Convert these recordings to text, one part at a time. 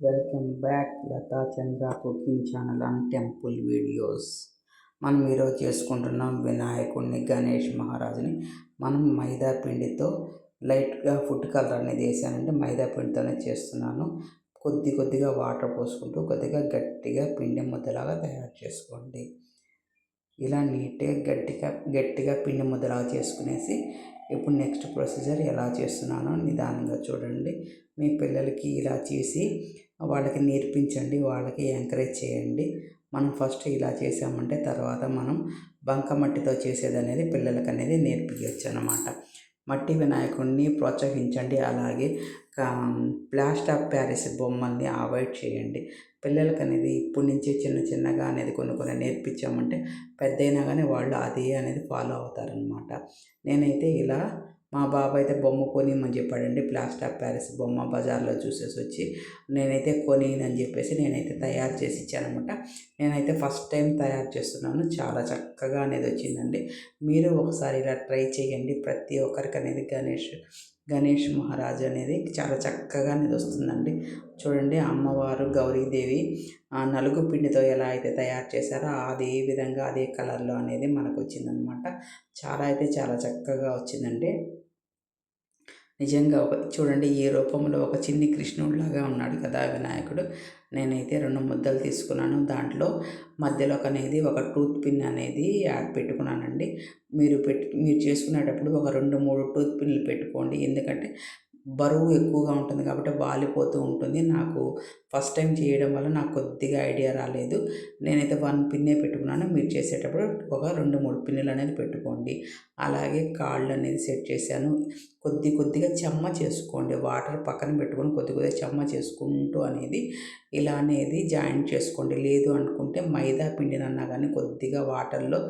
Welcome back Latha Chandra cooking channel and temple videos. మనం ఈరోజు చేసుకుంటున్నాం వినాయకుడిని గణేష్ మహారాజుని. మనం మైదా పిండితో లైట్గా ఫుడ్ కలర్ అనేది వేసానంటే మైదా పిండితోనే చేస్తున్నాను. కొద్ది కొద్దిగా వాటర్ పోసుకుంటూ కొద్దిగా గట్టిగా పిండి ముద్దలాగా తయారు చేసుకోండి. ఇలా నీట్గా గట్టిగా గట్టిగా పిండి ముద్దలాగా చేసుకునేసి ఇప్పుడు నెక్స్ట్ ప్రొసీజర్ ఎలా చేస్తున్నానో నిదానంగా చూడండి. మీ పిల్లలకి ఇలా చేసి వాళ్ళకి నేర్పించండి వాళ్ళకి ఎంకరేజ్ చేయండి. మనం ఫస్ట్ ఇలా చేసామంటే తర్వాత మనం బంకమట్టితో చేసేది అనేది పిల్లలకి అనేది నేర్పించవచ్చు అనమాట మట్టి వినాయకుడిని ప్రోత్సహించండి అలాగే ప్లాస్టర్ ఆఫ్ ప్యారిస్ బొమ్మల్ని అవాయిడ్ చేయండి. పిల్లలకి అనేది ఇప్పటి నుంచే చిన్న చిన్నగా అనేది కొన్ని కొన్ని నేర్పించామంటే పెద్ద అయినా కానీ వాళ్ళు అదే అనేది ఫాలో అవుతారనమాట. నేనైతే ఇలా మా బాబు అయితే బొమ్మ కొనిమని చెప్పాడండి. ప్లాస్టర్ ఆఫ్ ప్యారిస్ బొమ్మ బజార్లో చూసేసి వచ్చి నేనైతే కొనినని చెప్పేసి నేనైతే తయారు చేసి ఇచ్చానమాట నేనైతే ఫస్ట్ టైం తయారు చేస్తున్నాను. చాలా చక్కగా అనేది వచ్చిందండి. మీరు ఒకసారి ఇలా ట్రై చేయండి. ప్రతి ఒక్కరికి అనేది గణేష్ గణేష్ మహారాజు అనేది చాలా చక్కగా అనేది వస్తుందండి. చూడండి అమ్మవారు గౌరీదేవి నలుగు పిండితో ఎలా అయితే తయారు చేశారో అదే విధంగా అదే కలర్లో అనేది మనకు వచ్చిందనమాట చాలా అయితే చాలా చక్కగా వచ్చిందండి. నిజంగా ఒక చూడండి ఈ రూపంలో ఒక చిన్ని కృష్ణుడిలాగా ఉన్నాడు కదా వినాయకుడు. నేనైతే రెండు ముద్దలు తీసుకున్నాను. దాంట్లో మధ్యలో అనేది ఒక టూత్ పిన్ అనేది యాడ్ పెట్టుకున్నానండి. మీరు పెట్టి మీరు చేసుకునేటప్పుడు ఒక రెండు మూడు టూత్ పిన్లు పెట్టుకోండి. ఎందుకంటే బరువు ఎక్కువగా ఉంటుంది కాబట్టి వాలిపోతూ ఉంటుంది. నాకు ఫస్ట్ టైం చేయడం వల్ల నాకు కొద్దిగా ఐడియా రాలేదు. నేనైతే వన్ పిన్నే పెట్టుకున్నాను. మీరు చేసేటప్పుడు ఒక రెండు మూడు పిన్నులు అనేది పెట్టుకోండి. అలాగే కాళ్ళు అనేది సెట్ చేశాను. కొద్ది కొద్దిగా చెమ్మ చేసుకోండి. వాటర్ పక్కన పెట్టుకొని కొద్ది కొద్దిగా చెమ్మ చేసుకుంటూ అనేది ఇలా అనేది జాయింట్ చేసుకోండి. లేదు అనుకుంటే మైదా పిండినన్నా కానీ కొద్దిగా వాటర్లో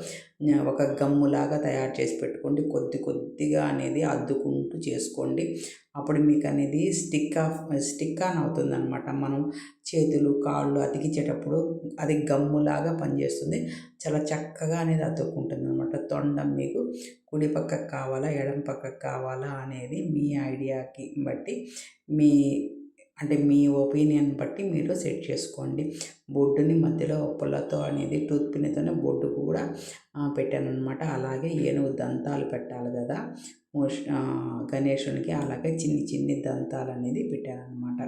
ఒక గమ్ములాగా తయారు చేసి పెట్టుకోండి. కొద్ది కొద్దిగా అనేది అద్దుకుంటూ చేసుకోండి. అప్పుడు మీకు అనేది స్టిక్ ఆఫ్ స్టిక్ ఆన్ అవుతుంది అనమాట మనం చేతులు కాళ్ళు అతికించేటప్పుడు అది గమ్ములాగా పనిచేస్తుంది. చాలా చక్కగా అనేది అతుక్కుంటుంది అనమాట తొండం మీకు. కుడి పక్కకు కావాలా ఎడం పక్కకు కావాలా అనేది మీ ఐడియాకి బట్టి మీ అంటే మీ ఒపీనియన్ బట్టి మీరు సెట్ చేసుకోండి. బొడ్డుని మధ్యలో పుల్లతో అనేది టూత్ పిన్నితోనే బొడ్డు కూడా పెట్టాను అనమాట అలాగే ఏనుగు దంతాలు పెట్టాలి కదా. గణేషునికి అలాగే చిన్ని చిన్ని దంతాలు అనేది పెట్టాను అనమాట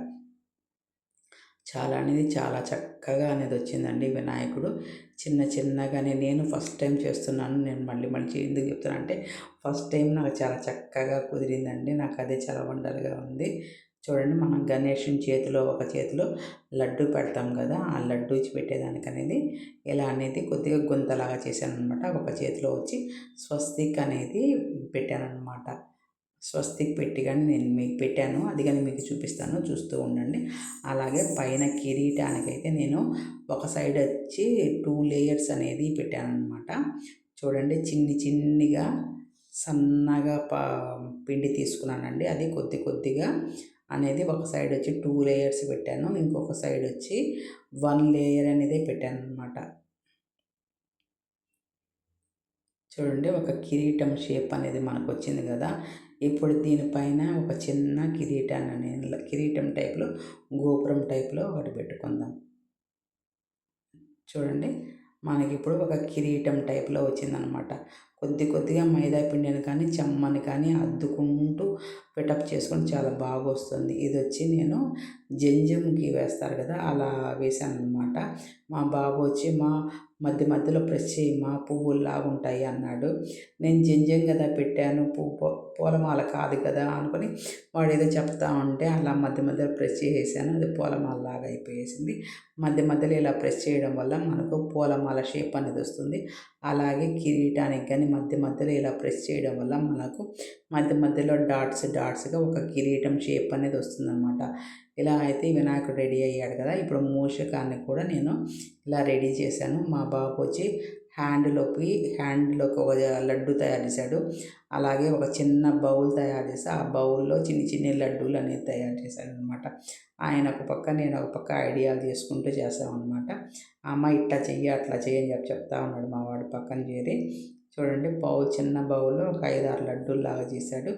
చాలా అనేది చాలా చక్కగా అనేది వచ్చిందండి వినాయకుడు. చిన్న చిన్నగానే నేను ఫస్ట్ టైం చేస్తున్నాను. నేను మళ్ళీ మళ్ళీ ఎందుకు చెప్తున్నా అంటే ఫస్ట్ టైం నాకు చాలా చక్కగా కుదిరిందండి. నాకు అదే చాలా వండర్గా ఉంది. చూడండి మనం గణేషుని చేతిలో ఒక చేతిలో లడ్డు పెడతాం కదా ఆ లడ్డు పెట్టేదానికి అనేది ఇలా అనేది కొద్దిగా గుంతలాగా చేశాను అనమాట ఒక చేతిలో వచ్చి స్వస్తిక్ అనేది పెట్టాను అనమాట స్వస్తిక్ పెట్టి కానీ నేను మీకు పెట్టాను. అది కానీ మీకు చూపిస్తాను. చూస్తూ ఉండండి. అలాగే పైన కిరీటానికైతే నేను ఒక సైడ్ వచ్చి టూ లేయర్స్ అనేది పెట్టాను అనమాట చూడండి చిన్ని చిన్నిగా సన్నగా పా పిండి తీసుకున్నానండి. అది కొద్ది కొద్దిగా అనేది ఒక సైడ్ వచ్చి టూ లేయర్స్ పెట్టాను. ఇంకొక సైడ్ వచ్చి వన్ లేయర్ అనేది పెట్టాను అనమాట చూడండి ఒక కిరీటం షేప్ అనేది మనకు వచ్చింది కదా. ఇప్పుడు దీనిపైన ఒక చిన్న కిరీటాన్ని అనేది కిరీటం టైప్లో గోపురం టైప్లో ఒకటి పెట్టుకుందాం. చూడండి. మనకి ఇప్పుడు ఒక కిరీటం టైప్లో వచ్చిందనమాట. కొద్ది కొద్దిగా మైదా పిండిని కానీ చెమ్మని కానీ అద్దుకుంటూ పిటప్ చేసుకొని చాలా బాగా వస్తుంది ఇది వచ్చి నేను జంజంకి వేస్తారు కదా అలా వేసాను అనమాట మా బాబు వచ్చి మా మధ్య మధ్యలో ప్రెస్ చేయి మా పువ్వుల్లాగా ఉంటాయి అన్నాడు. నేను జంజం కదా పెట్టాను పువ్వు పూలమాల కాదు కదా అనుకుని వాడు ఏదో చెప్తా ఉంటే అలా మధ్య మధ్యలో ప్రెస్ చేసేసాను. అది పూలమాలలాగా అయిపోయేసింది. మధ్య మధ్యలో ఇలా ప్రెస్ చేయడం వల్ల మనకు పూలమాల షేప్ అనేది వస్తుంది. అలాగే కిరీటానికి కానీ మధ్య మధ్యలో ఇలా ప్రెస్ చేయడం వల్ల మనకు మధ్య మధ్యలో డాట్స్ డాట్స్గా ఒక కిరీటం షేప్ అనేది వస్తుందన్నమాట. ఇలా అయితే వినాయకుడు రెడీ అయ్యాడు కదా. ఇప్పుడు మూషకాన్ని కూడా నేను ఇలా రెడీ చేశాను. మా బాబు వచ్చి హ్యాండ్లోకి హ్యాండ్లోకి ఒక లడ్డు తయారు చేశాడు. అలాగే ఒక చిన్న బౌల్ తయారు చేసి ఆ బౌల్లో చిన్ని చిన్ని లడ్డూలు అనేది తయారు చేశాడు అనమాట ఆయన ఒక పక్క నేను ఒక పక్క ఐడియాలు చేసుకుంటూ చేస్తామన్నమాట. అమ్మ ఇట్లా చెయ్యి అట్లా చెయ్యి అని చెప్పి చెప్తా ఉన్నాడు మా వాడు పక్కన చేరి. చూడండి బౌల్ చిన్న బౌల్లో ఒక ఐదు ఆరు లడ్డూల్లాగా చేశాడు.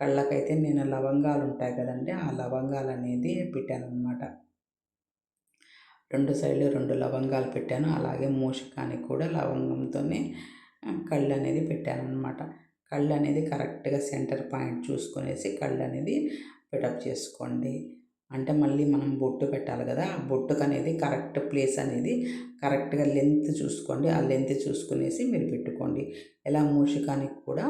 కళ్ళకైతే నేను లవంగాలు ఉంటాయి కదండి ఆ లవంగాలు అనేది పెట్టాను అనమాట రెండు సైడ్లు రెండు లవంగాలు పెట్టాను అలాగే మూషకానికి కూడా లవంగంతోనే కళ్ళు అనేది పెట్టాను అనమాట కళ్ళు అనేది కరెక్ట్గా సెంటర్ పాయింట్ చూసుకునేసి కళ్ళు అనేది పిటప్ చేసుకోండి. అంటే మళ్ళీ మనం బొట్టు పెట్టాలి కదా ఆ బొట్టుకు అనేది కరెక్ట్ ప్లేస్ అనేది కరెక్ట్గా లెంత్ చూసుకోండి. ఆ లెంత్ చూసుకునేసి మీరు పెట్టుకోండి. ఎలా మూషికానికి కూడా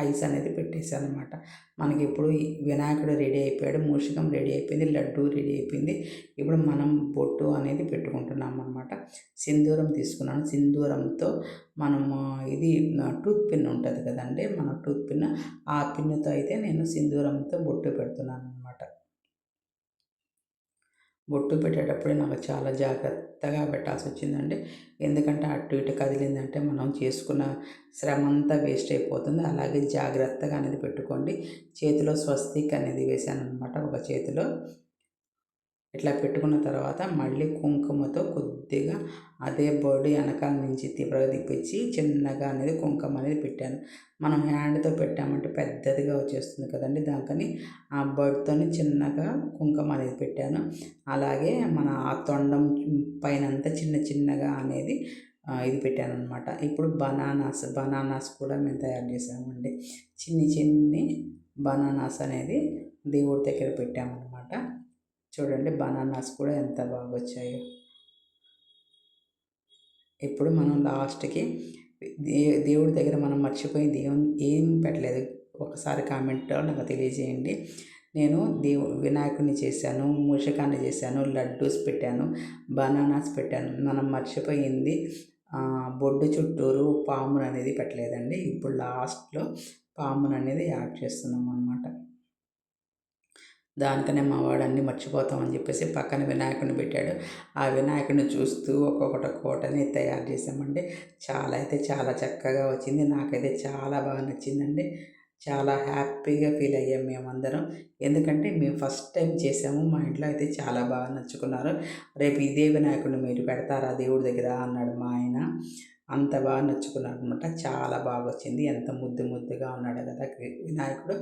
ఐస్ అనేది పెట్టేసాను అనమాట మనకి ఇప్పుడు వినాయకుడు రెడీ అయిపోయాడు మూషికం రెడీ అయిపోయింది లడ్డు రెడీ అయిపోయింది. ఇప్పుడు మనం బొట్టు అనేది పెట్టుకుంటున్నాం అనమాట సింధూరం తీసుకున్నాను. సింధూరంతో మనము ఇది టూత్ పిన్ ఉంటుంది కదండి మన టూత్ పిన్. ఆ పిన్నుతో అయితే నేను సింధూరంతో బొట్టు పెడుతున్నాను. బొట్టు పెట్టేటప్పుడు నాకు చాలా జాగ్రత్తగా పెట్టాల్సి వచ్చిందండి ఎందుకంటే అటు ఇటు కదిలిందంటే మనం చేసుకున్న శ్రమ అంతా వేస్ట్ అయిపోతుంది. అలాగే జాగ్రత్తగా అనేది పెట్టుకోండి. చేతిలో స్వస్తిక్ అనేది వేసాను అనమాట ఒక చేతిలో. ఇట్లా పెట్టుకున్న తర్వాత మళ్ళీ కుంకుమతో కొద్దిగా అదే బాడీ వెనకాల నుంచి తీవ్రగా తిప్పించి చిన్నగా అనేది కుంకుమ అనేది పెట్టాను. మనం హ్యాండ్తో పెట్టామంటే పెద్దదిగా వచ్చేస్తుంది కదండి దానికని ఆ బర్డ్తో చిన్నగా కుంకుమ అనేది పెట్టాను. అలాగే మన ఆ తొండం పైన అంతా చిన్న చిన్నగా అనేది ఇది పెట్టాను అనమాట ఇప్పుడు బనానాస్ బనానాస్ కూడా మేము తయారు చేసామండి చిన్ని చిన్ని బనానాస్ అనేది దేవుడి దగ్గర పెట్టామన్నమాట. చూడండి బనానాస్ కూడా ఎంత బాగా వచ్చాయో ఇప్పుడు మనం లాస్ట్కి దే దేవుడి దగ్గర మనం మర్చిపోయి దేవుని ఏం పెట్టలేదు. ఒకసారి కామెంట్లో నాకు తెలియజేయండి. నేను దేవు వినాయకుడిని చేశాను మూషకాన్ని చేశాను లడ్డూస్ పెట్టాను బనానాస్ పెట్టాను. మనం మర్చిపోయింది. బొడ్డు చుట్టూరు పామును అనేది పెట్టలేదండి. ఇప్పుడు లాస్ట్లో పామును అనేది యాడ్ చేస్తున్నాం అనమాట దాంతోనే మా వాడు అన్నీ మర్చిపోతామని చెప్పేసి పక్కన వినాయకుడిని పెట్టాడు. ఆ వినాయకుడిని చూస్తూ ఒక్కొక్కటి కోటని తయారు చేసామండి చాలా అయితే చాలా చక్కగా వచ్చింది. నాకైతే చాలా బాగా నచ్చిందండి. చాలా హ్యాపీగా ఫీల్ అయ్యాం మేమందరం. ఎందుకంటే మేము ఫస్ట్ టైం చేసాము. మా ఇంట్లో అయితే చాలా బాగా నచ్చుకున్నారు. రేపు ఇదే వినాయకుడిని మీరు పెడతారా దేవుడి దగ్గర? అన్నాడు మా ఆయన. అంత బాగా నచ్చుకున్నాడు అనమాట చాలా బాగా వచ్చింది. ఎంత ముద్దు ముద్దుగా ఉన్నాడు కదా వినాయకుడు.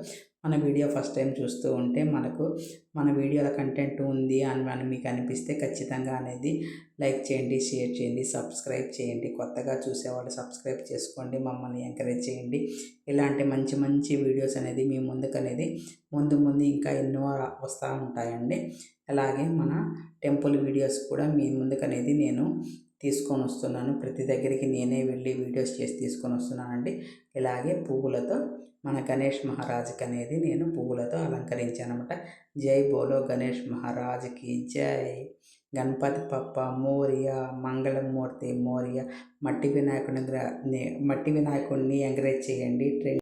మన వీడియో ఫస్ట్ టైం చూస్తూ ఉంటే మనకు మన వీడియోల కంటెంట్ ఉంది అని మనం మీకు అనిపిస్తే ఖచ్చితంగా అనేది లైక్ చేయండి షేర్ చేయండి సబ్స్క్రైబ్ చేయండి. కొత్తగా చూసేవాళ్ళు సబ్స్క్రైబ్ చేసుకోండి. మమ్మల్ని ఎంకరేజ్ చేయండి. ఇలాంటి మంచి మంచి వీడియోస్ అనేది మీ ముందుకు అనేది ముందు ముందు ఇంకా ఎన్నో వస్తూ ఉంటాయండి. అలాగే మన టెంపుల్ వీడియోస్ కూడా మీ ముందుకు అనేది నేను తీసుకొని వస్తున్నాను. ప్రతి దగ్గరికి నేనే వెళ్ళి వీడియోస్ చేసి తీసుకొని వస్తున్నానండి. ఇలాగే పువ్వులతో మన గణేష్ మహారాజ్కి అనేది నేను పువ్వులతో అలంకరించాను అనమాట జై బోలో గణేష్ మహారాజ్కి జై. గణపతి పప్ప మోరియ మంగళమూర్తి మోరియ. మట్టి వినాయకుడిని మట్టి వినాయకుడిని ఎంకరేజ్ చేయండి. ట్రెండ్